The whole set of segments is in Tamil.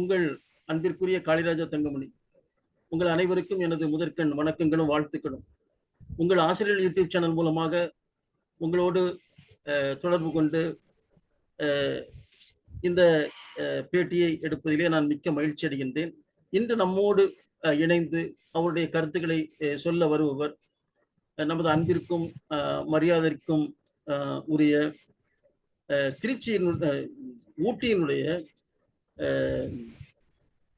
உங்கள் அன்பிற்குரிய காளிராஜா தங்கமணி உங்கள் அனைவருக்கும் எனது முதற்கண் வணக்கங்களும் வாழ்த்துக்களும். உங்கள் ஆசிரியர் யூடியூப் சேனல் மூலமாக உங்களோடு தொடர்பு கொண்டு இந்த பேட்டியை எடுப்பதிலே நான் மிக்க மகிழ்ச்சி அடைகின்றேன். இன்று நம்மோடு இணைந்து அவருடைய கருத்துக்களை சொல்ல வருபவர் நமது அன்பிற்கும் மரியாதைக்கும் உரிய திருச்சியின் ஊட்டியினுடைய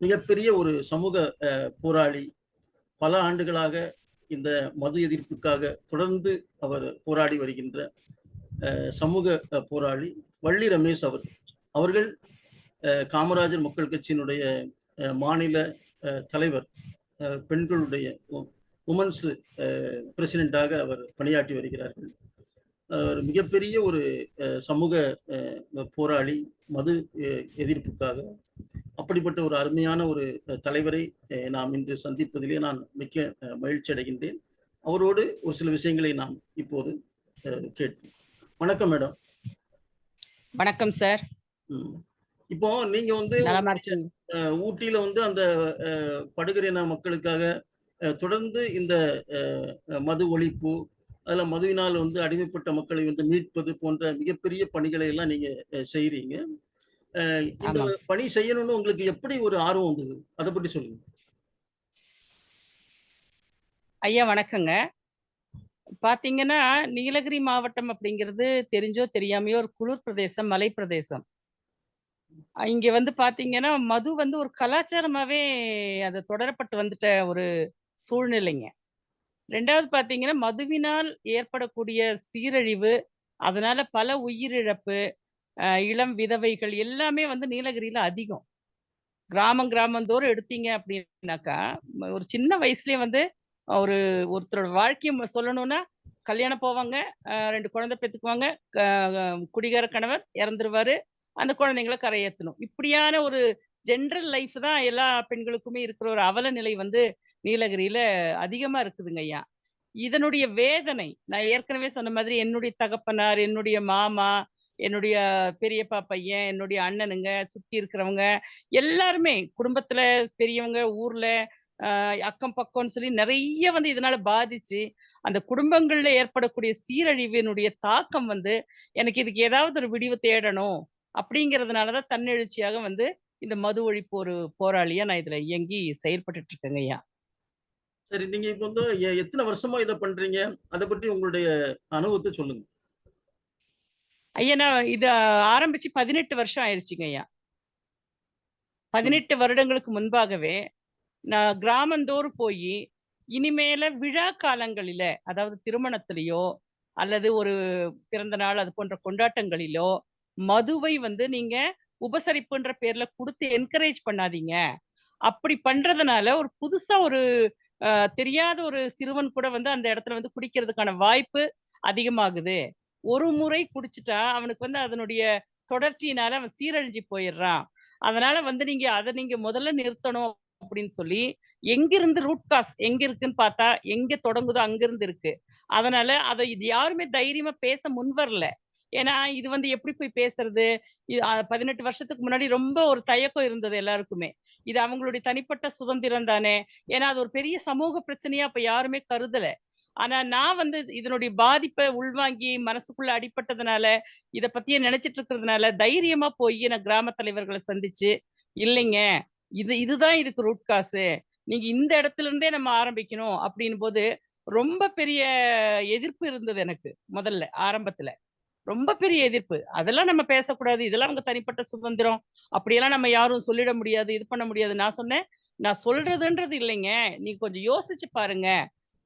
மிகப்பெரிய ஒரு சமூக அஹ், போராளி. பல ஆண்டுகளாக இந்த மது எதிர்ப்புக்காக தொடர்ந்து அவர் போராடி வருகின்ற அஹ், சமூக போராளி வள்ளி ரமேஷ் அவர்கள் அவர்கள் அஹ், காமராஜர் மக்கள் கட்சியினுடைய அஹ், மாநில அஹ், தலைவர் அஹ், பெண்களுடைய உமன்ஸ் பிரசிடென்ட்டாக அவர் பணியாற்றி வருகிறார்கள். அவர் மிகப்பெரிய ஒரு சமூக போராளி மது எதிர்ப்புக்காக அப்படிப்பட்ட ஒரு அருமையான ஒரு தலைவரை நாம் இன்று சந்திப்பதிலே நான் மிக்க மகிழ்ச்சி அடைகின்றேன். அவரோடு ஒரு சில விஷயங்களை நாம் இப்போது கேட்போம். வணக்கம் மேடம். வணக்கம் சார். இப்போ நீங்க வந்து ஊட்டியில வந்து அந்த அஹ், படுகரின மக்களுக்காக தொடர்ந்து இந்த மது ஒழிப்பு அதுல மதுவினால் வந்து அடிமைப்பட்ட மக்களை வந்து மீட்பது போன்ற மிகப்பெரிய பணிகளை எல்லாம் நீங்க அஹ், செய்றீங்க. அஹ், இந்த. பணி செய்யணும்னு உங்களுக்கு எப்படி ஒரு ஆர்வம் வந்தது? அதை பற்றி சொல்லுங்க. ஐயா வணக்கங்க. பாத்தீங்கன்னா நீலகிரி மாவட்டம் அப்படிங்கிறது தெரிஞ்சோ தெரியாமையோ ஒரு குளிர் பிரதேசம் மலை பிரதேசம். இங்க வந்து பாத்தீங்கன்னா மது வந்து ஒரு கலாச்சாரமாவே அது தொடரப்பட்டு வந்துட்ட ஒரு சூழ்நிலைங்க. ரெண்டாவது பார்த்தீங்கன்னா மதுவினால் ஏற்படக்கூடிய சீரழிவு அதனால பல உயிரிழப்பு இளம் விதவைகள் எல்லாமே வந்து நீலகிரியில அதிகம். கிராமம் கிராமந்தோறும் எடுத்தீங்க அப்படின்னாக்கா ஒரு சின்ன வயசுலயே வந்து ஒரு ஒருத்தரோட வாழ்க்கையை சொல்லணும்னா கல்யாணம் போவாங்க ரெண்டு குழந்தை பெற்றுக்குவாங்க க- குடிகார கணவர் இறந்துருவாரு அந்த குழந்தைங்களை கரையேற்றணும். இப்படியான ஒரு ஜென்ரல் லைஃப் தான் எல்லா பெண்களுக்குமே இருக்கிற ஒரு அவல நிலை வந்து நீலகிரியில அதிகமா இருக்குதுங்க ஐயா. இதனுடைய வேதனை நான் ஏற்கனவே சொன்ன மாதிரி என்னுடைய தகப்பனார் என்னுடைய மாமா என்னுடைய பெரியப்பா பையன் என்னுடைய அண்ணனுங்க சுத்தி இருக்கிறவங்க எல்லாருமே குடும்பத்துல பெரியவங்க ஊர்ல அக்கம் பக்கம்னு சொல்லி நிறைய வந்து இதனால பாதிச்சு அந்த குடும்பங்கள்ல ஏற்படக்கூடிய சீரழிவினுடைய தாக்கம் வந்து எனக்கு இதுக்கு ஏதாவது ஒரு விடிவு தேடணும் அப்படிங்கிறதுனாலதான் தன்னெழுச்சியாக வந்து இந்த மது ஒழிப்பு ஒரு போராளியா நான் இதுல இயங்கி செயல்பட்டுட்டு இருக்கேங்க ஐயா. சரி நீங்க இப்போ வந்து எத்தனை வருஷமா இதை பண்றீங்க? அதை பற்றி உங்களுடைய அனுபவத்தை சொல்லுங்க. ஐயா நான் இது ஆரம்பிச்சு பதினெட்டு வருஷம் ஆயிடுச்சுங்க ஐயா. பதினெட்டு வருடங்களுக்கு முன்பாகவே நான் கிராமந்தோறும் போய் இனிமேல விழா காலங்களில அதாவது திருமணத்திலேயோ அல்லது ஒரு பிறந்த நாள் அது போன்ற கொண்டாட்டங்களிலோ மதுவை வந்து நீங்க உபசரிப்புன்ற பேர்ல கொடுத்து என்கரேஜ் பண்ணாதீங்க. அப்படி பண்றதுனால ஒரு புதுசா ஒரு தெரியாத ஒரு சிறுவன் கூட வந்து அந்த இடத்துல வந்து குடிக்கிறதுக்கான வாய்ப்பு அதிகமாகுது. ஒரு முறை குடிச்சிட்டா அவனுக்கு வந்து அதனுடைய தொடர்ச்சியினால அவன் சீரழிஞ்சு போயிடுறான். அதனால வந்து நீங்க அதை நீங்க முதல்ல நிறுத்தணும் அப்படின்னு சொல்லி எங்கிருந்து ரூட் காஸ் எங்க இருக்குன்னு பார்த்தா எங்க தொடங்குதோ அங்கிருந்து இருக்கு. அதனால அதை இது யாருமே தைரியமா பேச முன் வரல ஏன்னா இது வந்து எப்படி போய் பேசுறது? இது பதினெட்டு வருஷத்துக்கு முன்னாடி ரொம்ப ஒரு தயக்கம் இருந்தது எல்லாருக்குமே. இது அவங்களுடைய தனிப்பட்ட சுதந்திரம் தானே? ஏன்னா அது ஒரு பெரிய சமூக பிரச்சனையா அப்ப யாருமே கருதல. ஆனா நான் வந்து இதனுடைய பாதிப்பை உள்வாங்கி மனசுக்குள்ள அடிபட்டதுனால இத பத்தியே நினைச்சிட்டு இருக்கிறதுனால தைரியமா போய் நான் கிராம தலைவர்களை சந்திச்சு இல்லைங்க இது இதுதான் இதுக்கு ரூட் காசு நீங்க இந்த இடத்துல இருந்தே நம்ம ஆரம்பிக்கணும். அப்படின் போது ரொம்ப பெரிய எதிர்ப்பு இருந்தது எனக்கு முதல்ல ஆரம்பத்துல. ரொம்ப பெரிய எதிர்ப்பு. அதெல்லாம் நம்ம பேசக்கூடாது. இதெல்லாம் அவங்க தனிப்பட்ட சுதந்திரம். அப்படியெல்லாம் நம்ம யாரும் சொல்லிட முடியாது இது பண்ண முடியாது. நான் சொன்னேன் நான் சொல்றதுன்றது இல்லைங்க. நீ கொஞ்சம் யோசிச்சு பாருங்க.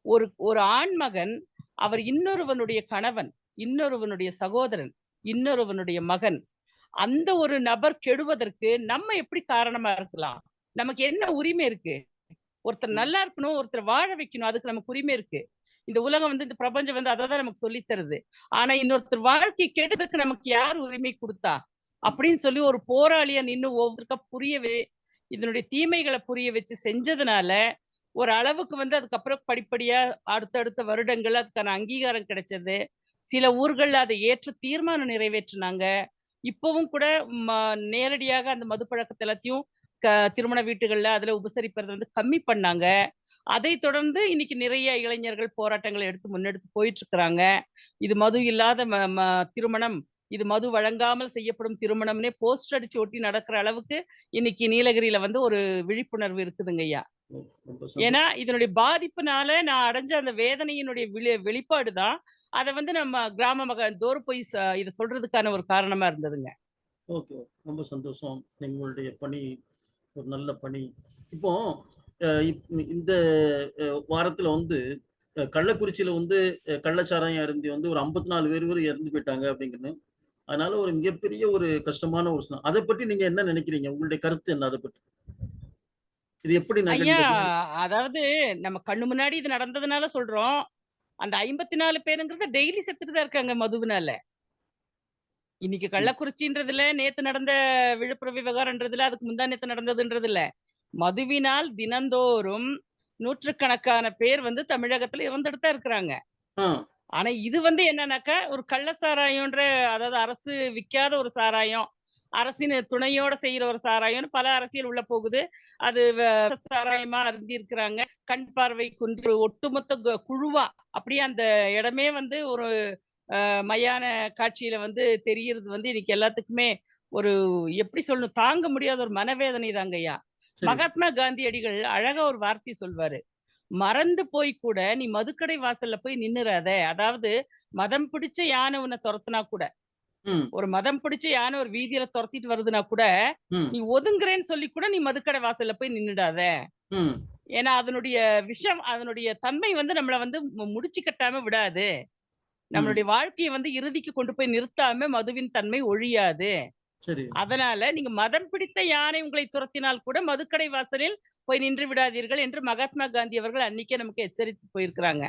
ஒரு ஒரு ஆண்மகன் அவர் இன்னொருவனுடைய கணவன் இன்னொருவனுடைய சகோதரன் இன்னொருவனுடைய மகன். அந்த ஒரு நபர் கெடுவதற்கு நம்ம எப்படி காரணமா இருக்கலாம்? நமக்கு என்ன உரிமை இருக்கு? ஒருத்தர் நல்லா இருக்கணும் ஒருத்தர் வாழ வைக்கணும் அதுக்கு நமக்கு உரிமை இருக்கு. இந்த உலகம் வந்து இந்த பிரபஞ்சம் வந்து அதை தான் நமக்கு சொல்லித் தருது ஆனா இன்னொருத்தர் வாழ்க்கை கெடுறதுக்கு நமக்கு யார் உரிமை கொடுத்தா? அப்படின்னு சொல்லி ஒரு போராளியா நின்னு ஒவ்வொருக்கா புரியவே இதனுடைய தீமைகளை புரிய வச்சு செஞ்சதுனால ஒரு அளவுக்கு வந்து அதுக்கப்புறம் படிப்படியா அடுத்தடுத்த வருடங்கள் அதுக்கான அங்கீகாரம் கிடைச்சது. சில ஊர்கள்ல அதை ஏற்று தீர்மானம் நிறைவேற்றினாங்க. இப்பவும் கூட ம- நேரடியாக அந்த மது பழக்கத்தை எல்லாத்தையும் க திருமண வீட்டுகள்ல அதுல உபசரிப்பதை வந்து கம்மி பண்ணாங்க. அதை தொடர்ந்து இன்னைக்கு நிறைய இளைஞர்கள் போராட்டங்களை எடுத்து முன்னெடுத்து போயிட்டு இருக்கிறாங்க இது மது இல்லாத திருமணம் இது மது வழங்காமல் செய்யப்படும் திருமணம்னே போஸ்டர் அடிச்சு ஒட்டி நடக்கிற அளவுக்கு இன்னைக்கு நீலகிரியில வந்து ஒரு விழிப்புணர்வு இருக்குதுங்க ஐயா. ஏன்னா இதனுடைய பாதிப்புனால நான் அடைஞ்ச அந்த வேதனையினுடைய வெளி வெளிப்பாடு தான் அதை வந்து நம்ம கிராம மக தோறு போய் இதை சொல்றதுக்கான ஒரு காரணமா இருந்ததுங்க. ஓகே. ரொம்ப சந்தோஷம். உங்களுடைய பணி ஒரு நல்ல பணி. இப்போ இந்த வாரத்துல வந்து கள்ளக்குறிச்சியில வந்து கள்ளச்சாராயம் அருந்தி வந்து ஒரு ஐம்பத்தி நாலு பேர் வரை இறந்து போயிட்டாங்க அப்படிங்கிறது அதனால ஒரு மிகப்பெரிய ஒரு கஷ்டமான ஒரு. அதை பற்றி நீங்க என்ன நினைக்கிறீங்க? உங்களுடைய கருத்து என்ன? அதை பற்றி. இது எப்படி ஐயா அதாவது நம்ம கண்ணு முன்னாடி இது நடந்ததுனால சொல்றோம். அந்த ஐம்பத்தி நாலு பேருங்கிறது டெய்லி செத்துட்டு தான் இருக்காங்க மதுவினால. இன்னைக்கு கள்ளக்குறிச்சின்றதுல நேத்து நடந்த விழுப்புரம் விவகாரம்ன்றதுல அதுக்கு முந்தா நேத்து நடந்ததுன்றதுல. மதுவினால் தினந்தோறும் நூற்றுக்கணக்கான பேர் வந்து தமிழகத்துல இறந்துட்டு தான் இருக்கிறாங்க ஆனா இது வந்து என்னன்னாக்கா ஒரு கள்ள சாராயம்ன்ற அதாவது அரசு விக்காத ஒரு சாராயம் அரசின் துணையோட செய்யற ஒரு சாராயம்னு பல அரசியல் உள்ள போகுது. அது சாராயமா அருந்தி இருக்கிறாங்க. கண் பார்வை குன்று ஒட்டுமொத்த குழுவா அப்படியே அந்த இடமே வந்து ஒரு மயான காட்சியில வந்து தெரியறது வந்து இன்னைக்கு எல்லாத்துக்குமே ஒரு எப்படி சொல்லணும் தாங்க முடியாத ஒரு மனவேதனை தாங்க ஐயா சரி மகாத்மா காந்தியடிகள் அழகா ஒரு வார்த்தை சொல்வாரு. மறந்து போய் கூட நீ மதுக்கடை வாசல்ல போய் நின்னுறாத. அதாவது மதம் பிடிச்ச யானை உன்னை துரத்துனா கூட ஒரு மதம் பிடிச்ச யானை ஒரு வீதியில துரத்திட்டு வருதுன்னா கூட நீ ஒதுங்குறேன்னு சொல்லி கூட நீ மதுக்கடை வாசல்ல போய் நின்னுடாத. ஏன்னா அதனுடைய விஷம் அதனுடைய தன்மை வந்து நம்மள வந்து முடிச்சு கட்டாம விடாது. நம்மளுடைய வாழ்க்கையை வந்து இறுதிக்கு கொண்டு போய் நிறுத்தாம மதுவின் தன்மை ஒழியாது. அதனால நீங்க மதம் பிடித்த யானை உங்களை துரத்தினால் கூட மதுக்கடை வாசலில் போய் நின்று விடாதீர்கள் என்று மகாத்மா காந்தி அவர்கள் அன்னைக்கே நமக்கு எச்சரித்து போயிருக்கிறாங்க.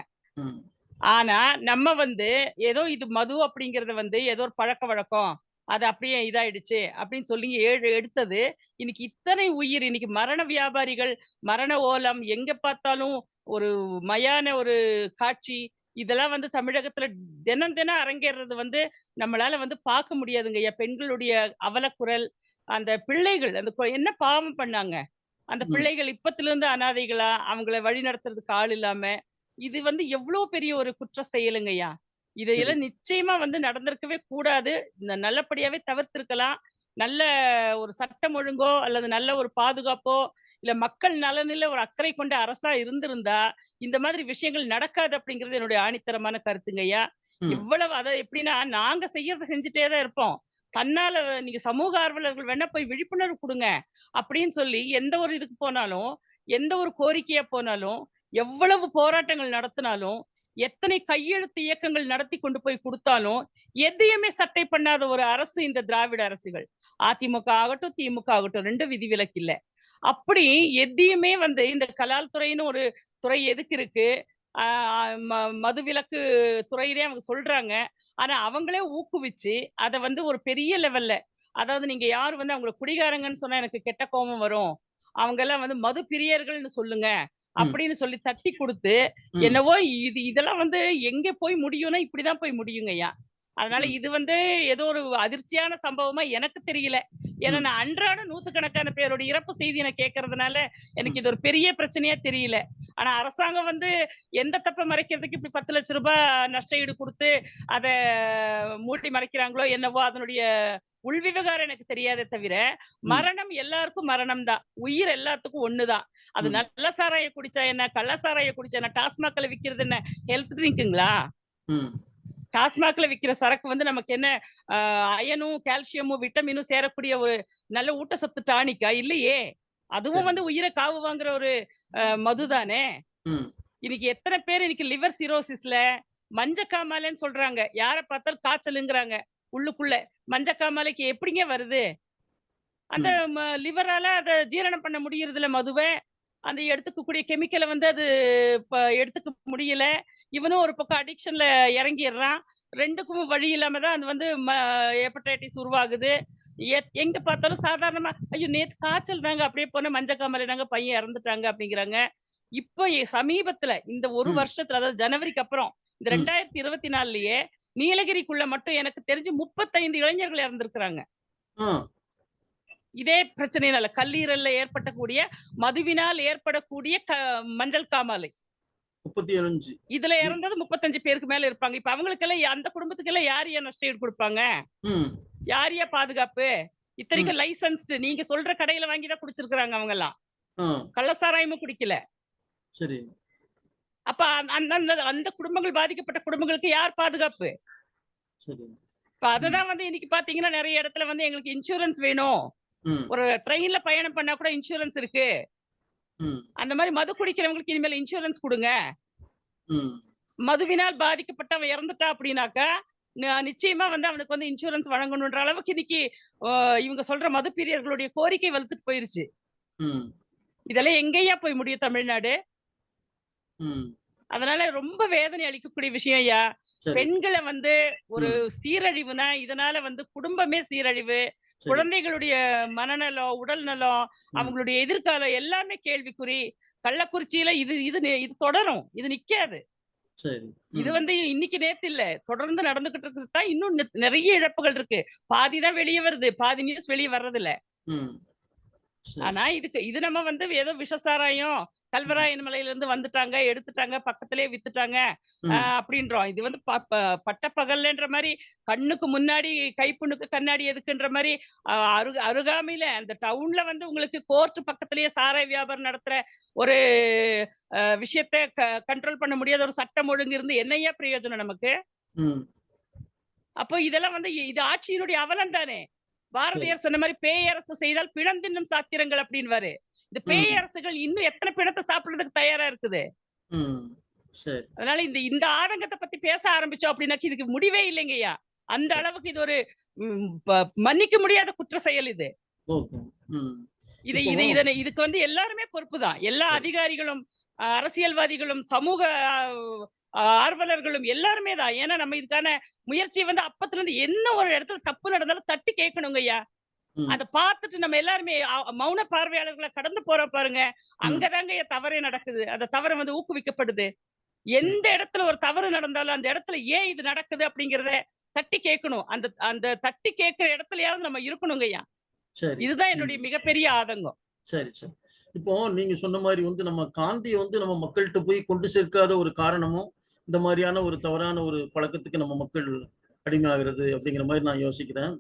ஆனா நம்ம வந்து ஏதோ இது மது அப்படிங்கறத வந்து ஏதோ ஒரு பழக்க வழக்கம் அது அப்படியே இதாயிடுச்சு அப்படின்னு சொல்லி ஏழு எடுத்தது. இன்னைக்கு இத்தனை உயிர் இன்னைக்கு மரண வியாபாரிகள் மரண ஓலம் எங்க பார்த்தாலும் ஒரு மயான ஒரு காட்சி இதெல்லாம் வந்து தமிழகத்துல தினம் தினம் அரங்கேறது வந்து நம்மளால வந்து பார்க்க முடியாதுங்க. ஐயா பெண்களுடைய அவலக்குரல் அந்த பிள்ளைகள் அந்த என்ன பாவம் பண்ணாங்க? அந்த. பிள்ளைகள் இப்பத்துல இருந்து அனாதைகளா அவங்கள வழி நடத்துறதுக்கு ஆள் இல்லாம இது வந்து எவ்வளவு பெரிய ஒரு குற்ற செயலுங்கய்யா? இதையெல்லாம் நிச்சயமா வந்து நடந்திருக்கவே கூடாது. இந்த நல்லபடியாவே தவிர்த்திருக்கலாம். நல்ல ஒரு சட்டம் ஒழுங்கோ அல்லது நல்ல ஒரு பாதுகாப்போ இல்ல மக்கள் நலனில ஒரு அக்கறை கொண்ட அரசா இருந்திருந்தா இந்த மாதிரி விஷயங்கள் நடக்காது அப்படிங்கிறது என்னுடைய ஆணித்தரமான கருத்துங்கய்யா. இவ்வளவு அதை எப்படின்னா நாங்க செய்யறத செஞ்சுட்டே தான் இருப்போம் தன்னால நீங்க சமூக ஆர்வலர்கள் வேணா போய் விழிப்புணர்வு கொடுங்க அப்படின்னு சொல்லி எந்த ஒரு இதுக்கு போனாலும் எந்த ஒரு கோரிக்கையா போனாலும் எவ்வளவு போராட்டங்கள் நடத்தினாலும் எத்தனை கையெழுத்து இயக்கங்கள் நடத்தி கொண்டு போய் கொடுத்தாலும் எதையுமே சட்டை பண்ணாத ஒரு அரசு இந்த திராவிட அரசுகள். அதிமுக ஆகட்டும் திமுக ஆகட்டும் ரெண்டும் விதிவிலக்கு இல்ல. அப்படி எதையுமே வந்து இந்த கலால் துறைன்னு ஒரு துறை எதுக்கு இருக்கு? ம- மதுவிலக்கு துறையிலே அவங்க சொல்றாங்க. ஆனா அவங்களே ஊக்குவிச்சு அதை வந்து ஒரு பெரிய லெவல்ல அதாவது நீங்க யார் வந்து அவங்களை குடிகாரங்கன்னு சொன்னா எனக்கு கெட்ட கோபம் வரும். அவங்க எல்லாம் வந்து மது பிரியர்கள்னு சொல்லுங்க. அப்படின்னு சொல்லி தட்டி கொடுத்து. என்னவோ இது இதெல்லாம் வந்து எங்க போய் முடியும்னா இப்படிதான் போய் முடியுங்கய்யா அதனால. இது வந்து ஏதோ ஒரு அதிர்ச்சியான சம்பவமா எனக்கு தெரியல. ஏன்னா. நான் அன்றாட நூத்துக்கணக்கான பேரோட இறப்பு செய்தி நான் கேட்கறதுனால எனக்கு இது ஒரு பெரிய பிரச்சனையா தெரியல. ஆனா அரசாங்கம் வந்து எந்த தப்பை மறைக்கிறதுக்கு இப்படி பத்து லட்ச ரூபாய் நஷ்ட ஈடு கொடுத்து அத மூடி மறைக்கிறாங்களோ என்னவோ அதனுடைய உள்விவகாரம் எனக்கு தெரியாதே தவிர மரணம் எல்லாருக்கும் மரணம் தான். உயிர் எல்லாத்துக்கும் ஒண்ணுதான் அது. நல்ல சாராய குடிச்சா என்ன கள்ள சாராய குடிச்சா என்ன டாஸ்மாக்ல விக்கிறது என்ன ஹெல்த் ட்ரிங்க்குங்களா? டாஸ்மாக்ல விக்கிற சரக்கு வந்து நமக்கு என்ன அயனும் கால்சியமும் விட்டமினும் சேரக்கூடிய ஒரு நல்ல ஊட்டச்சத்து டானிக்கா? இல்லையே. அதுவும். வந்து உயிரை காவு வாங்குற ஒரு மதுதானே இன்னைக்கு எத்தனை பேர் இன்னைக்கு லிவர் சிரோசிஸ்ல மஞ்சக்காமாலைன்னு சொல்றாங்க. யார பார்த்தாலும் காய்ச்சலுங்கிறாங்க உள்ளுக்குள்ள. மஞ்சக்காமாலைக்கு எப்படிங்க வருது? அந்த லிவரால அதை ஜீரணம் பண்ண முடியறது இல்ல மதுவை. அந்த எடுத்துக்கக்கூடிய கெமிக்கலை வந்து அது எடுத்துக்க முடியல. இவனும் ஒரு பக்கம் அடிக்ஷன்ல இறங்கிடுறான். ரெண்டுக்கும் வழி இல்லாம தான் அது வந்து ஹெப்படைட்டிஸ் உருவாகுது. எங்க பார்த்தாலும் சாதாரணமா ஐயோ நேத்து காய்ச்சல் தாங்க அப்படியே போன மஞ்சக்காமலை தாங்க பையன் இறந்துட்டாங்க அப்படிங்கிறாங்க. இப்போ சமீபத்துல இந்த ஒரு ம். வருஷத்துல அதாவது ஜனவரிக்கு அப்புறம் இந்த ம். ரெண்டாயிரத்தி இருபத்தி நாலுலயே நீலகிரிக்குள்ள மட்டும் எனக்கு தெரிஞ்சு முப்பத்தைந்து இளைஞர்கள் இறந்திருக்கிறாங்க. இதே பிரச்சனையினால கல்லீரல்ல ஏற்படக்கூடிய மதுவினால் ஏற்படக்கூடிய மஞ்சள் காமாலை. முப்பத்தி அஞ்சு இதுல இறந்தது முப்பத்தஞ்சு பேருக்கு மேல இருப்பாங்க. இப்ப அவங்களுக்கெல்லாம் அந்த குடும்பத்துக்கெல்லாம் யார் ஏன் நஷ்டஈடு கொடுப்பாங்க? யார் ஏன் பாதுகாப்பு? இத்தனைக்கும் லைசன்ஸ்டு. நீங்க சொல்ற கடையில வாங்கி தான் குடிச்சிருக்காங்க அவங்க எல்லாம் கள்ளசாராயமும் குடிக்கல. சரி. அப்ப அந்த- அந்த குடும்பங்கள் பாதிக்கப்பட்ட குடும்பங்களுக்கு யார் பாதுகாப்பு? இப்ப அததான் வந்து இன்னைக்கு பாத்தீங்கன்னா நிறைய இடத்துல வந்து எங்களுக்கு இன்சூரன்ஸ் வேணும். ஒரு ட்ரெயின்ல பயணம் பண்ணா கூட இன்சூரன்ஸ் இருக்கு. அந்த மாதிரி மது குடிக்கிறவங்களுக்கு இனிமேல் இன்சூரன்ஸ் கொடுங்க. மதுவினால் பாதிக்கப்பட்டவன் இறந்துட்டா அப்படின்னாக்கா நிச்சயமா வந்து அவனுக்கு வந்து இன்சூரன்ஸ் வழங்கணுன்ற அளவுக்கு இன்னைக்கு இவங்க சொல்ற மது பிரியர்களுடைய கோரிக்கை வலுத்துட்டு போயிருச்சு. இதெல்லாம் எங்கேயா போய் முடியும் தமிழ்நாடு? அதனால ரொம்ப வேதனை அளிக்கக்கூடிய விஷயம் ஐயா. பெண்களை வந்து ஒரு சீரழிவுனா இதனால வந்து குடும்பமே சீரழிவு. சரி. குழந்தைகளுடைய மனநலம் உடல் நலம் அவங்களுடைய எதிர்காலம் எல்லாமே கேள்விக்குறி. கள்ளக்குறிச்சியில இது இது இது தொடரும். இது நிக்காது. இது. வந்து இன்னைக்கு நேத்து இல்ல. தொடர்ந்து நடந்துகிட்டு இருக்கிறது தான் இன்னும் நிறைய இழப்புகள் இருக்கு. பாதி தான் வெளியே வருது. பாதி நியூஸ் வெளியே வர்றது இல்ல ஆனா இதுக்கு இது நம்ம வந்து ஏதோ விஷசாராயம் கல்வராயன் மலையில இருந்து வந்துட்டாங்க எடுத்துட்டாங்க பக்கத்திலே வித்துட்டாங்க அப்படின்றோம். இது வந்து பட்ட பகல்ன்ற மாதிரி கண்ணுக்கு முன்னாடி கைப்புண்ணுக்கு கண்ணாடி எதுக்குன்ற மாதிரி அருக அருகாமையில அந்த டவுன்ல வந்து உங்களுக்கு கோர்ட் பக்கத்திலேயே சாராய வியாபாரம் நடத்துற ஒரு விஷயத்த கண்ட்ரோல் பண்ண முடியாத ஒரு சட்டம் ஒழுங்கு இருந்து என்னையா பிரயோஜனம் நமக்கு? அப்போ இதெல்லாம் வந்து இது ஆட்சியினுடைய அவலம் தானே பாரதியார் சொன்ன மாதிரி பேயரசு செய்தால் பிணந்தின்னும் சாத்திரங்கள் அப்படின்வாரு இந்த பேய் அரசுகள் இன்னும் எத்தனை பிணத்தை சாப்பிடுறதுக்கு தயாரா இருக்குது? அதனால இந்த இந்த ஆதங்கத்தை பத்தி பேச ஆரம்பிச்சோம் அப்படின்னாக்க இதுக்கு முடிவே இல்லைங்கய்யா. அந்த அளவுக்கு இது ஒரு மன்னிக்க முடியாத குற்ற செயல் இது. இது இது இதனை இதுக்கு வந்து எல்லாருமே பொறுப்பு தான் எல்லா. அதிகாரிகளும் அரசியல்வாதிகளும் சமூக ஆர்வலர்களும் எல்லாருமே தான். ஏன்னா நம்ம இதுக்கான முயற்சியை வந்து அப்பத்துல இருந்து என்ன ஒரு இடத்துல தப்பு நடந்தாலும் தட்டி கேட்கணுங்க ஐயா. அதை பார்த்துட்டு நம்ம எல்லாருமே மௌன பார்வையாளர்களை கடந்து போற பாருங்க. அங்கதாங்க தவறே நடக்குது. அந்த தவறு வந்து ஊக்குவிக்கப்படுது. எந்த இடத்துல ஒரு தவறு நடந்தாலும் அந்த இடத்துல ஏன் இது நடக்குது அப்படிங்கறத தட்டி கேட்கணும். அந்த அந்த தட்டி கேட்கிற இடத்துலயாவது நம்ம இருக்கணுங்க ஐயா. சரி. இதுதான் என்னுடைய மிகப்பெரிய ஆதங்கம். சரி சரி. இப்போ நீங்க சொன்ன மாதிரி வந்து நம்ம காந்தியை வந்து நம்ம மக்கள்கிட்ட போய் கொண்டு சேர்க்காத ஒரு காரணமும் இந்த மாதிரியான ஒரு தவறான ஒரு பழக்கத்துக்கு நம்ம மக்கள் அடிமையாகிறது அப்படிங்கிற மாதிரி நான் யோசிக்கிறேன்.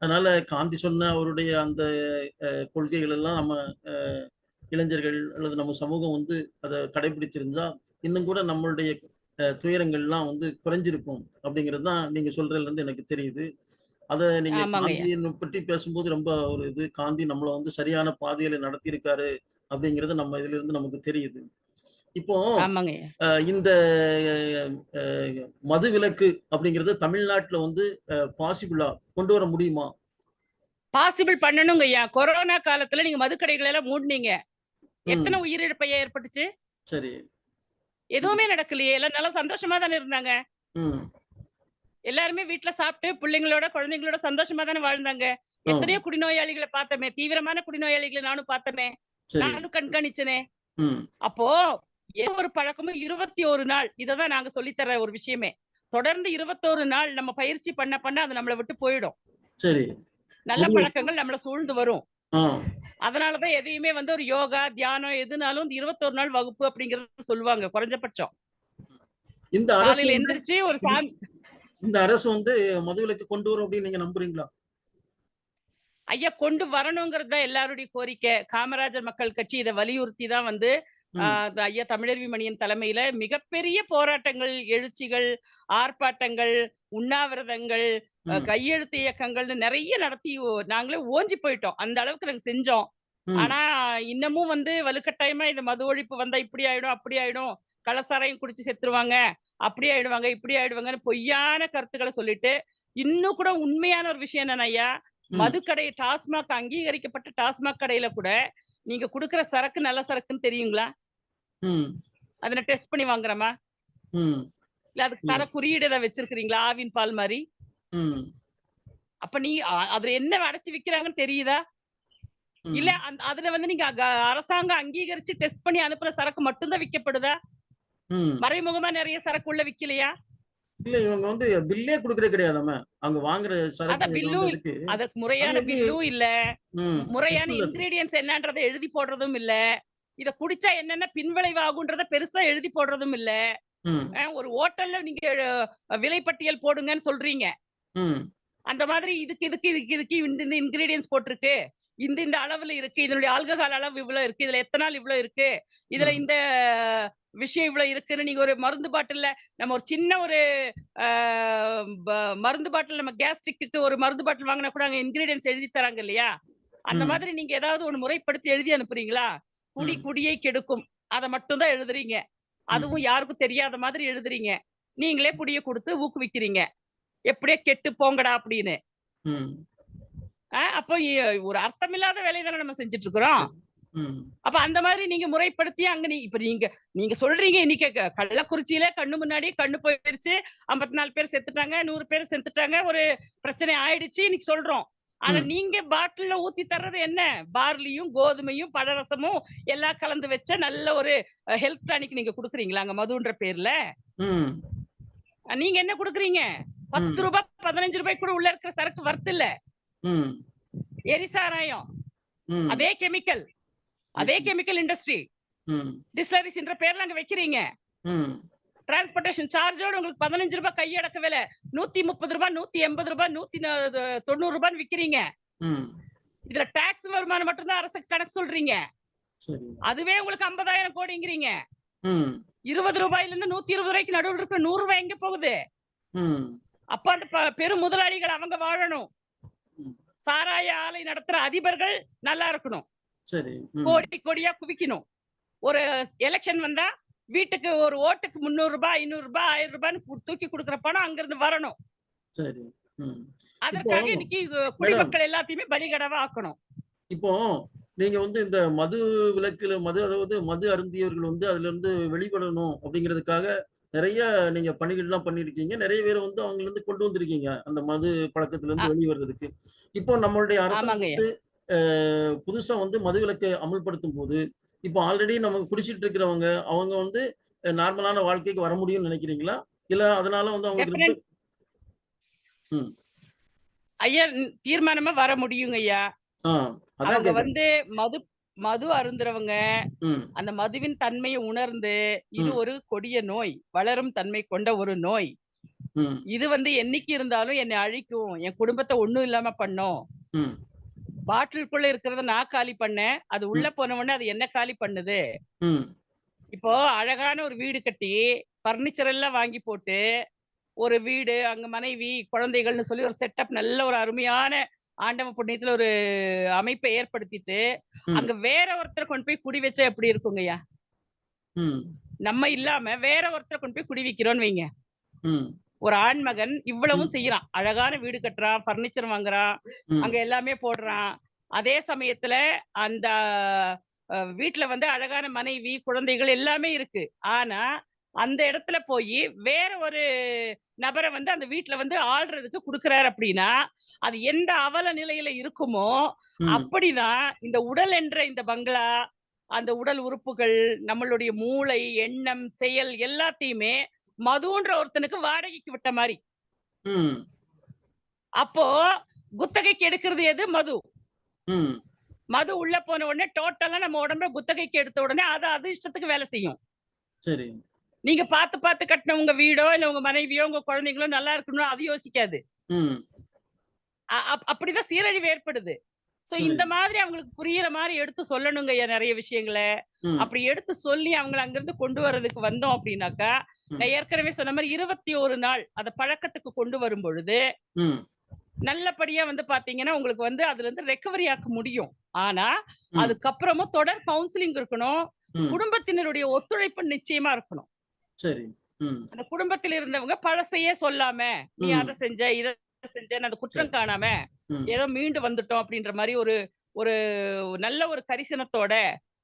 அதனால காந்தி சொன்ன அவருடைய அந்த கொள்கைகள் எல்லாம் நம்ம அஹ், இளைஞர்கள் அல்லது நம்ம சமூகம் வந்து அதை கடைபிடிச்சிருந்தா இன்னும் கூட நம்மளுடைய துயரங்கள்லாம் வந்து குறைஞ்சிருக்கும் அப்படிங்கிறது தான் நீங்க சொல்றதுல இருந்து எனக்கு தெரியுது. அதை நீங்க. காந்தியை பற்றி பேசும்போது ரொம்ப ஒரு இது. காந்தி நம்மளை வந்து சரியான பாதையில நடத்தியிருக்காரு அப்படிங்கிறது நம்ம இதுல இருந்து நமக்கு தெரியுது. இப்போ இந்த மது விலக்கு அப்படிங்கிறது தமிழ்நாட்டுல வந்து பாசிபிளா கொண்டு வர முடியுமா? பாசிபிள் பண்ணணுங்க ஐயா. கொரோனா காலத்துல நீங்க மதுக்கடைகளை எல்லாம் மூடினீங்க. எத்தனை உயிரிழப்பையா ஏற்பட்டுச்சு? சரி. எதுவுமே நடக்கலையே. எல்லாம் நல்லா சந்தோஷமா தானே இருந்தாங்க. எல்லாருமே வீட்டுல சாப்பிட்டு பிள்ளைங்களோட குழந்தைங்களோட சந்தோஷமா தானே வாழ்ந்தாங்க. எத்தனையோ குடிநோயாளிகளை பார்த்தோமே. தீவிரமான குடிநோயாளிகளை நானும் பார்த்தனே சரி. நானும் கண்காணிச்சனே. அப்போ எந்த ஒரு பழக்கமும் இருபத்தி ஒரு நாள். இததான் நாங்க சொல்லித்தர ஒரு விஷயமே. தொடர்ந்து இருபத்தோரு நாள் நம்ம பயிற்சி பண்ண பண்ண அது நம்மளை விட்டு போயிடும். சரி. நல்ல. பழக்கங்கள் நம்மள சூழ்ந்து வரும். அதனாலதான் எதையுமே வந்து ஒரு யோகா தியானம் எதுனாலும் இருபத்தோரு நாள் வகுப்பு அப்படிங்கறது சொல்லுவாங்க குறைஞ்சபட்சம். இந்த அரசு எந்திரிச்சு ஒரு சாமி இந்த அரசு வந்து மதுவிலக்கு கொண்டு வரும் அப்படின்னு நீங்க நம்புறீங்களா? ஐயா கொண்டு வரணுங்கிறது தான் எல்லாருடைய கோரிக்கை. காமராஜர் மக்கள் கட்சி இதை வலியுறுத்தி தான் வந்து ஐயா தமிழருவி மணியன் தலைமையில மிகப்பெரிய போராட்டங்கள் எழுச்சிகள் ஆர்ப்பாட்டங்கள் உண்ணாவிரதங்கள் கையெழுத்து இயக்கங்கள்னு நிறைய நடத்தி நாங்களே ஓஞ்சி போயிட்டோம். அந்த அளவுக்கு நாங்க செஞ்சோம். ஆனா இன்னமும் வந்து வலுக்கட்டாயமா இந்த மது ஒழிப்பு வந்தா இப்படி ஆயிடும் அப்படி ஆயிடும் கள்ளசாராயம் குடிச்சு செத்துருவாங்க அப்படி ஆயிடுவாங்க இப்படி ஆயிடுவாங்கன்னு பொய்யான கருத்துக்களை சொல்லிட்டு இன்னும் கூட உண்மையான ஒரு விஷயம் என்னன்னா ஐயா. மதுக்கடை டாஸ்மாக் அங்கீகரிக்கப்பட்ட டாஸ்மாக் கடையில கூட நீங்க குடுக்குற சரக்கு நல்ல சரக்குன்னு தெரியுங்களா? ம், அதை டெஸ்ட் பண்ணி வாங்குறோமா? இல்ல அதுக்கு தர குறியீடு ஏதாவது வச்சிருக்கீங்களா ஆவின் பால் மாதிரி? அப்ப நீ அதுல என்ன அடைச்சு விக்கிறாங்கன்னு தெரியுதா. இல்ல அதுல வந்து நீங்க அரசாங்கம் அங்கீகரிச்சு டெஸ்ட் பண்ணி அனுப்புற சரக்கு மட்டும்தான் விக்கப்படுதா? மறைமுகமா நிறைய சரக்கு உள்ள விக்கலையா? இல்ல இவங்க வந்து பில்லே குடுக்கறதே கிடையாதாமே. அவங்க வாங்குற சரக்கு அதற்கு அது முறையான பில்லும் இல்ல. முறையான? இன்கிரீடியன்ட்ஸ் என்னன்றத எழுதி போடுறதும் இல்ல. இத குடிச்சா என்னென்ன பின்விளைவு ஆகுன்றத பெருசா எழுதி போடுறதும் இல்ல. ஒரு ஹோட்டல்ல நீங்க விலைப்பட்டியல் போடுங்கன்னு சொல்றீங்க. அந்த மாதிரி இதுக்கு இதுக்கு இதுக்கு இதுக்கு இந்த இன்கிரீடியன்ட்ஸ் போட்டிருக்கு. இந்த இந்த அளவுல இருக்கு. இதனுடைய ஆல்கஹால் அளவு இவ்வளோ இருக்கு. இதுல எத்தனால் இவ்வளோ இருக்கு. இதுல. இந்த விஷயம் இவ்வளோ இருக்குன்னு நீங்க ஒரு மருந்து பாட்டில்ல நம்ம ஒரு சின்ன ஒரு மருந்து பாட்டில் நம்ம கேஸ்ட்ரிக்குக்கு ஒரு மருந்து பாட்டில் வாங்குனா கூட அங்க இன்கிரீடியன்ட்ஸ் எழுதி தராங்க இல்லையா? அந்த. மாதிரி நீங்க ஏதாவது ஒண்ணு முறைப்படுத்தி எழுதி அனுப்புறீங்களா? ம். குடியை கெடுக்கும். அத மட்டும் தான் எழுதுறீங்க. அதுவும் யாருக்கும் தெரியாத மாதிரி எழுதுறீங்க. நீங்களே குடிய குடுத்து ஊக்குவிக்கிறீங்க. எப்படியோ கெட்டு போங்கடா அப்படின்னு. அப்போ ஒரு அர்த்தமில்லாத வேலைய தானே நம்ம செஞ்சுட்டு இருக்கிறோம். அப்ப அந்த மாதிரி நீங்க முறைப்படுத்தி அங்க நீ இப்ப நீங்க நீங்க சொல்றீங்க இன்னைக்கு கள்ளக்குறிச்சியில கண்ணு முன்னாடி கண்ணு போயிருச்சு. 54 பேர் செத்துட்டாங்க. 100 பேர் செத்துட்டாங்க. ஒரு பிரச்சனை ஆயிடுச்சு இன்னைக்கு சொல்றோம். ஆனா. நீங்க பாட்டில்ல ஊத்தி தர்றது என்ன? பார்லியும், கோதுமையும், பழரசமும் எல்லாம் கலந்து வச்ச நல்ல ஒரு ஹெல்த் டானிக் நீங்க குடுக்குறீங்களா அங்க மதுன்ற பேர்ல? நீங்க என்ன குடுக்குறீங்க? ரூ. ம். 10 ரூ. 15 கூட உள்ள இருக்கிற சரக்கு வர்த் இல்ல. எரிசாராயம். அதே கெமிக்கல். அதே கெமிக்கல் இண்டஸ்ட்ரி. ம். டிஸ்டிலரிஸ்ன்ற பேர்ல அங்க வைக்கிறீங்க. டிரான்ஸ்போர்டேஷன் சார்ஜோட உங்களுக்கு ரூ. 15 கையடக்க விலை. ரூ. 130 ரூ. 180 ரூ. 190 விக்கிறீங்க. ம். இதுல டாக்ஸ் வருமானம் மட்டும் தான் அரசுக்கு கணக்கு சொல்றீங்க. அதுவே உங்களுக்கு 50,000 கோடிங்கிறீங்க. ம். ரூ. 20 இருந்து ரூ. 120 நடுவுல இருக்கிற ரூ. 100 எங்க போகுது? அப்ப அந்த பெரும் முதலாளிகள் அவங்க வாழணும். சாராய ஆலை நடத்துற அதிபர்கள் நல்லா இருக்கணும். கோடி கோடியா குவிக்கணும். ஒரு எலக்ஷன் வந்தா வீட்டுக்கு ஒரு ஓட்டுக்கு ரூ. 300 ரூ. 500 ரூ. 1000 கு தூக்கி குடுக்குற பணம் அங்கிருந்து வரணும். அதற்காக இன்னைக்கு குடிமக்கள் எல்லாத்தையுமே பலிகடாவா ஆக்கணும். இப்போ நீங்க வந்து இந்த மது விலக்குல மது அதாவது மது அருந்தியவர்கள் வந்து அதிலிருந்து வெளிப்படணும் அப்படிங்கிறதுக்காக நிறைய நீங்க பணிகள்லாம் பண்ணியிருக்கீங்க. நிறைய பேர வந்து அவங்கலருந்து கொண்டு வந்திருக்கீங்க. அந்த மது ஆ. பழக்கத்திலிருந்து வெளிய வர்றதுக்கு. இப்போ நம்மளுடைய அரசாங்கம் ஆமாங்கய்யா. வந்து அ புதுசா வந்து மதுவிலக்கை அமல்படுத்தும்போது, இப்போ ஆல்ரெடி நம்ம குடிச்சிட்டு இருக்கிறவங்க, அவங்க வந்து நார்மலான வாழ்க்கைக்கு வர முடியும்னு நினைக்கிறீங்களா? இல்ல அதனால வந்து அவங்களுக்கு. ஐயா தீர்மானமா வர முடியுங்க ஐயா. அவங்க. வந்து மது மது அருந்துறவங்க. அந்த மதுவின் தன்மைய உணர்ந்து, இது. ஒரு கொடிய நோய். வளரும் தன்மை கொண்ட ஒரு நோய். இது வந்து என்னைக்கு இருந்தாலும் என்னை அழிக்கும். என் குடும்பத்த ஒண்ணும் இல்லாம பண்ணும். பாட்டிலுக்குள்ள இருக்கிறத நான் காலி பண்ணேன். அது உள்ள. போன உடனே அது என்ன காலி பண்ணுது? இப்போ அழகான ஒரு வீடு கட்டி, பர்னிச்சர் எல்லாம் வாங்கி போட்டு, ஒரு வீடு, அங்க மனைவி, குழந்தைகள்னு சொல்லி ஒரு செட்டப் நல்ல ஒரு அருமையான ஆண்டவன் புண்ணியத்துல ஒரு அமைப்பை ஏற்படுத்திட்டு. அங்க வேற ஒருத்தர கொண்டு போய் குடி வச்சா எப்படி இருக்குங்கய்யா? நம்ம இல்லாம வேற ஒருத்தர கொண்டு போய் குடி வைக்கிறோம்னு வைங்க. ஒரு ஆண்மகன் இவ்வளவும் ம். செய்றான். அழகான வீடு கட்டுறான், பர்னிச்சர் வாங்குறான், அங்க. எல்லாமே போடுறான். அதே சமயத்துல அந்த அ வீட்ல வந்து அழகான மனைவி, குழந்தைகள் எல்லாமே இருக்கு. ஆனா, அந்த இடத்துல போயி வேற ஒரு நபர வந்து அந்த வீட்ல வந்து ஆள்றதுக்கு குடுக்குறாரு அப்படின்னா, அது எந்த அவல நிலையில இருக்குமோ. அப்படிதான் இந்த உடல் என்ற இந்த பங்களா, அந்த உடல் உறுப்புகள், நம்மளுடைய மூளை, எண்ணம், செயல் எல்லாத்தையுமே மதுன்ற ஒருத்தனுக்கு வாடகைக்கு விட்ட மாரி. ம். அப்போ குத்தகைக்கு எடுக்கிறது எது? மது. மது உள்ள போன உடனே டோட்டலா நம்ம உடம்ப குத்தகைக்கு எடுத்த உடனே அது அது இஷ்டத்துக்கு வேலை செய்யும். சரி. நீங்க பார்த்து பார்த்து கட்டின உங்க வீடோ, இல்ல உங்க மனைவியோ, உங்க குழந்தைங்களோ நல்லா இருக்கணும்னு அது யோசிக்காது. அப்படிதான் சீரழிவு ஏற்படுது. சோ. இந்த மாதிரி அவங்களுக்கு புரியிற மாரி எடுத்து சொல்லணுங்கய்யா நெறைய விஷயங்கள. அப்படி எடுத்து சொல்லி அவங்கள அங்கிருந்து கொண்டு வர்றதுக்கு வந்தோம் அப்படின்னாக்கா. நான் ஏற்கனவே சொன்ன மாரி 21 நாள் அத பழக்கத்துக்கு கொண்டு வரும்பொழுது, ம். நல்லபடியா வந்து பார்த்தீங்கன்னா, உங்களுக்கு வந்து அதுலருந்து ரெக்கவரி ஆக்க முடியும். ஆனா. அதுக்கப்புறமும் தொடர் கவுன்சிலிங் இருக்கணும். குடும்பத்தினருடைய ஒத்துழைப்பு நிச்சயமா இருக்கணும். சரி. அந்த குடும்பத்தில் இருந்தவங்க பழசையே சொல்லாம, "நீ. அத செஞ்ச, இத செஞ்சன்னு" அந்த. குற்றம் காணாம. ஏதோ மீண்டு வந்துட்டோம் அப்படின்ற மாரி ஒரு ஒரு நல்ல ஒரு கரிசனத்தோட.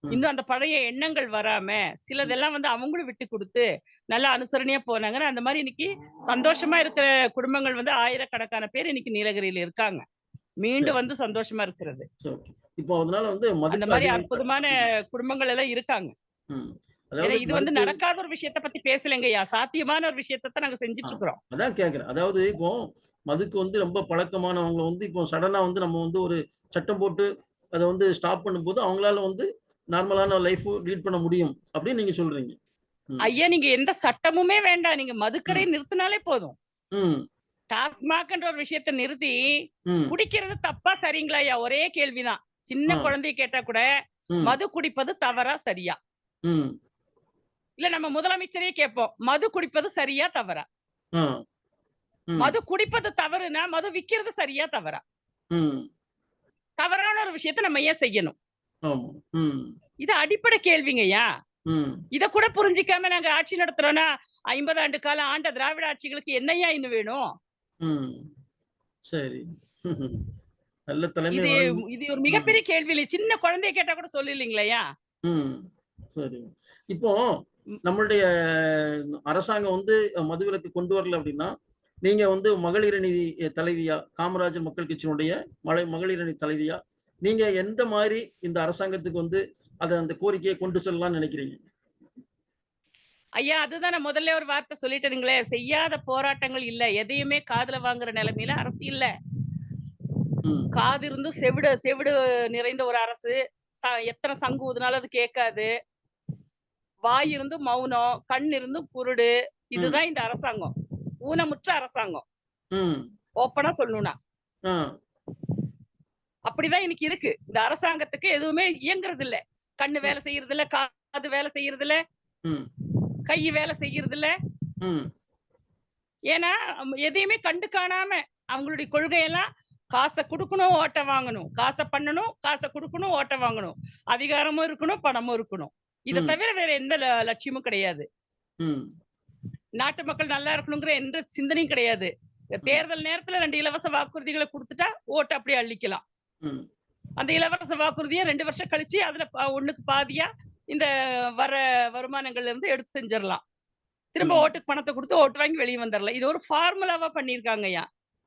இன்னும் அந்த பழைய எண்ணங்கள் வராம. சிலதெல்லாம் வந்து அவங்களும் விட்டு குடுத்து, நல்லா அனுசரணையா போனாங்கன்னா, அந்த மாரி இன்னைக்கு சந்தோஷமா இருக்கிற குடும்பங்கள் வந்து ஆயிரக்கணக்கான பேர் இன்னைக்கு நீலகிரியில இருக்காங்க. மீண்டு. வந்து சந்தோஷமா இருக்கிறது. இப்போ அதனால வந்து அந்த அடிமை அற்புதமான. குடும்பங்கள் எல்லாம் இருக்காங்க. இது வந்து நடக்காத ஒரு விஷயத்த பத்தி பேசலைங்கய்யா சாத்தியமான ஒரு விஷயத்தை தான் நாங்க செஞ்சுட்டு இருக்கிறோம் அதான் கேட்குறேன் அதாவது இப்போ மதுக்கு வந்து ரொம்ப பழக்கமானவங்க வந்து இப்போ சடனா வந்து நம்ம வந்து ஒரு சட்டம் போட்டு அதை வந்து ஸ்டாப் பண்ணும்போது அவங்களால வந்து நார்மலான லைஃப் லீட் பண்ண முடியும் அப்படின்னு நீங்க சொல்றீங்க. ஐயா நீங்க எந்த சட்டமுமே வேண்டாம். நீங்க மதுக்கடை நிறுத்தினாலே போதும். டாஸ்மாக்ன்ற ஒரு விஷயத்த நிறுத்தி குடிக்கிறது தப்பா சரிங்களா ஐயா? ஒரே கேள்விதான். சின்ன குழந்தைய கேட்டா கூட மது குடிப்பது தவறா சரியா? இல்ல நம்ம முதலமைச்சரே கேட்போம். மது குடிப்பது சரியா தவறா? மது குடிப்பது தவறுனா மது விக்கிறது சரியா தவறா? தவறான ஒரு விஷயத்த நம்ம ஏன் செய்யணும்? இது அடிப்படை கேள்விங்கய்யா. இத கூட புரிஞ்சிக்காம நாங்க ஆட்சி நடத்துறோம்னா ஐம்பது ஆண்டு காலம் ஆண்ட திராவிட ஆட்சிகளுக்கு என்னையா இன்னும் வேணும்? சரி. நல்ல தலைமை இது ஒரு மிகப்பெரிய கேள்வி இல்லை சின்ன குழந்தைய கேட்டா கூட சொல்லு இல்லைங்களையா ம். சரி. இப்போ. நம்மளுடைய அரசாங்கம் வந்து மதுவிலக்கு கொண்டு வரல அப்படின்னா நீங்க வந்து மகளிர் அணி தலைவியா காமராஜர் மக்கள் கட்சியினுடைய மலை மகளிர் அணி தலைவியா நீங்க எந்த மாதிரி இந்த அரசாங்கத்துக்கு வந்து அதை அந்த கோரிக்கையை கொண்டு செல்லலாம்னு நினைக்கிறீங்க? ஐயா அதுதான் நான் முதல்ல ஒரு வார்த்தை சொல்லிட்டேனுங்களே செய்யாத போராட்டங்கள் இல்ல. எதையுமே காதுல வாங்குற நிலைமையில அரசு இல்ல. காது இருந்தும் செவிடு செவிடு நிறைந்த ஒரு அரசு. எத்தனை சங்கு ஊதுனாலும் அது கேட்காது. வாய் இருந்தும் மௌனம் கண் இருந்தும் குருடு இதுதான் இந்த அரசாங்கம். ஊனமுற்ற அரசாங்கம். ஓப்பனா சொல்லணும்னா. அப்படிதான் இன்னைக்கு இருக்கு. இந்த அரசாங்கத்துக்கு எதுவுமே இயங்குறது இல்ல கண்ணு வேலை செய்யறது இல்ல காது வேலை செய்யறது இல்ல கை வேலை செய்யறது இல்ல ஏன்னா எதையுமே கண்டு காணாம அவங்களுடைய கொள்கையெல்லாம் காசை கொடுக்கணும் ஓட்ட வாங்கணும். காசை பண்ணணும் காசை கொடுக்கணும் ஓட்ட வாங்கணும். அதிகாரமும் இருக்கணும் பணமும் இருக்கணும். இதை தவிர வேற எந்த லட்சியமும் கிடையாது. நாட்டு மக்கள் நல்லா இருக்கணுங்கிற எந்த சிந்தனையும் கிடையாது. தேர்தல் நேரத்துல ரெண்டு இலவச வாக்குறுதிகளை கொடுத்துட்டா ஓட்டு அப்படியே அள்ளிக்கலாம். அந்த இலவச வாக்குறுதியை ரெண்டு வருஷம் கழிச்சு அதுல ஒண்ணுக்கு பாதியா இந்த வர வருமானங்கள்ல இருந்து எடுத்து செஞ்சிடலாம். திரும்ப ஓட்டுக்கு பணத்தை கொடுத்து ஓட்டு வாங்கி வெளியே வந்துடலாம். இது ஒரு ஃபார்முலாவா பண்ணிருக்காங்கய்யா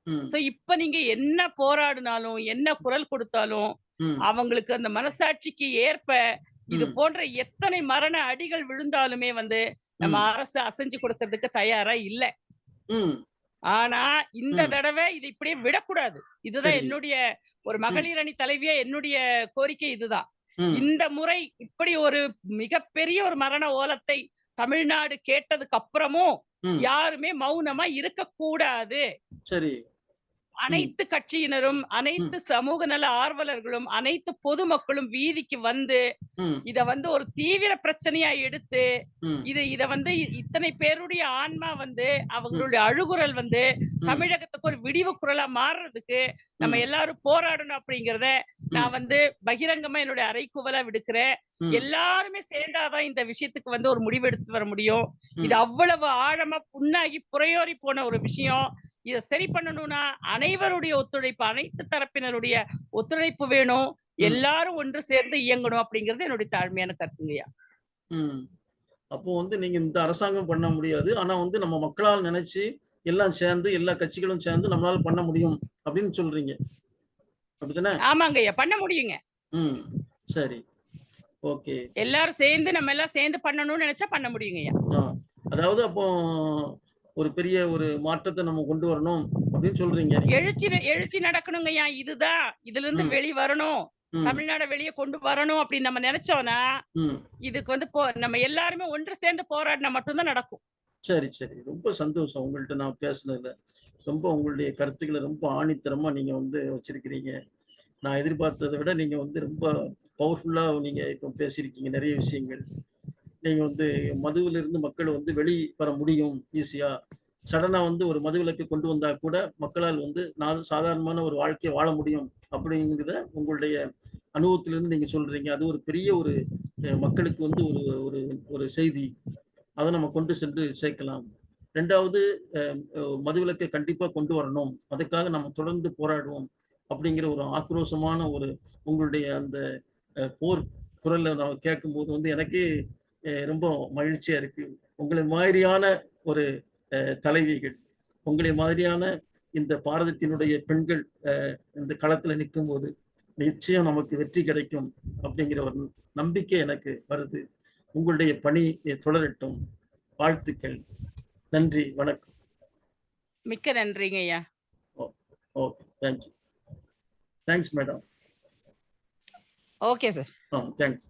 ம். சோ இப்ப நீங்க என்ன போராடினாலும் என்ன குரல் கொடுத்தாலும் அவங்களுக்கு அந்த மனசாட்சிக்கு ஏற்ப இது போன்ற எத்தனை மரண அடிகள் விழுந்தாலுமே வந்து நம்ம அரசு அசைஞ்சு கொடுக்கறதுக்கு தயாரா இல்ல. ஆனா இந்த தடவை இது இப்படியே விடக்கூடாது. இதுதான் என்னுடைய ஒரு மகளிர் அணி தலைவியா என்னுடைய கோரிக்கை இதுதான். இந்த முறை இப்படி ஒரு மிகப்பெரிய ஒரு மரண ஓலத்தை தமிழ்நாடு கேட்டதுக்கு அப்புறமும் யாருமே மௌனமா இருக்க கூடாது சரி. அனைத்து கட்சியினரும் அனைத்து சமூக நல ஆர்வலர்களும் அனைத்து பொதுமக்களும் வீதிக்கு வந்து இத வந்து ஒரு தீவிர பிரச்சனையா எடுத்து இது இத வந்து இத்தனை பேருடைய ஆன்மா வந்து அவங்களுடைய அழுகுரல் வந்து தமிழகத்துக்கு ஒரு விடிவு குரலா மாறுறதுக்கு நம்ம எல்லாரும் போராடணும் அப்படிங்கறத நான் வந்து பகிரங்கமா என்னுடைய அறைக்கூவலா விடுக்கிறேன். எல்லாருமே சேர்ந்தாதான் இந்த விஷயத்துக்கு வந்து ஒரு முடிவு எடுத்துட்டு வர முடியும். இது அவ்வளவு ஆழமா புண்ணாகி புறையோறி போன ஒரு விஷயம். இதை சரி பண்ணணும்னா அனைவருடைய ஒத்துழைப்பு அனைத்து தரப்பினருடைய ஒத்துழைப்பு வேணும். எல்லாரும் ஒன்று சேர்ந்து இயங்கணும் அப்படிங்கிறது என்னுடைய தாழ்மையான கருத்துங்கய்யா ம். அப்போ வந்து நீங்க இந்த அரசாங்கம் பண்ண முடியாது. ஆனா வந்து நம்ம மக்களால் நினைச்சு எல்லாம் சேர்ந்து எல்லா கட்சிகளும் சேர்ந்து நம்மளால பண்ண முடியும் அப்படின்னு சொல்றீங்க. அப்படித்தானே? ஆமாங்க ஐயா. பண்ண முடியுங்க. ம். சரி. ஓகே. எல்லாரும் சேர்ந்து நம்ம எல்லாம் சேர்ந்து பண்ணணும்னு நினைச்சா பண்ண முடியுங்க ஐயா. அதாவது அப்போ ஒரு பெரிய ஒரு மாற்றத்தை நம்ம கொண்டு வரணும் அப்படின்னு சொல்றீங்க. எழுச்சி எழுச்சி நடக்கணுங்க ஐயா இதுதான் இதுல இருந்து வெளி வரணும். தமிழ்நாட வெளியே கொண்டு வரணும் அப்படின்னு நம்ம நினைச்சோம்னா இதுக்கு வந்து போ நம்ம எல்லாருமே ஒன்று சேர்ந்து போராடினா மட்டும்தான் நடக்கும். சரி சரி. ரொம்ப சந்தோஷம் உங்கள்கிட்ட நான் பேசுனதுல. ரொம்ப உங்களுடைய கருத்துக்களை ரொம்ப ஆணித்தரமா நீங்க வந்து வச்சிருக்கிறீங்க. நான் எதிர்பார்த்ததை விட நீங்க வந்து ரொம்ப பவர்ஃபுல்லா நீங்க இப்போ பேசியிருக்கீங்க. நிறைய விஷயங்கள். நீங்க வந்து மதுவில இருந்து மக்கள் வந்து வெளி வர முடியும் ஈஸியா சடனா வந்து ஒரு மதுவிலக்கு கொண்டு வந்தா கூட மக்களால் வந்து நான் சாதாரணமான ஒரு வாழ்க்கையை வாழ முடியும் அப்படிங்கிறத உங்களுடைய அனுபவத்திலிருந்து நீங்க சொல்றீங்க. அது ஒரு பெரிய ஒரு மக்களுக்கு வந்து ஒரு ஒரு ஒரு செய்தி. அதை நம்ம கொண்டு சென்று சேர்க்கலாம். ரெண்டாவது மதுவிலக்கை கண்டிப்பா கொண்டு வரணும். அதுக்காக நம்ம தொடர்ந்து போராடுவோம் அப்படிங்கிற ஒரு ஆக்ரோஷமான ஒரு உங்களுடைய அந்த போர் குரலை நான் கேட்கும்போது வந்து எனக்கே ரொம்ப மகிழ்ச்சியா இருக்கு. உங்களை மாதிரியான ஒரு தலைவிகள் உங்களை மாதிரியான இந்த பாரதத்தினுடைய பெண்கள் இந்த களத்துல நிற்கும் போது நிச்சயம் நமக்கு வெற்றி கிடைக்கும் அப்படிங்கிற ஒரு நம்பிக்கை எனக்கு வருது. உங்களுடைய பணி தொடரட்டும். வாழ்த்துக்கள். நன்றி வணக்கம். மிக்க நன்றிங்க ஐயா. Okay thank you thanks madam. Okay sir. Ah thanks.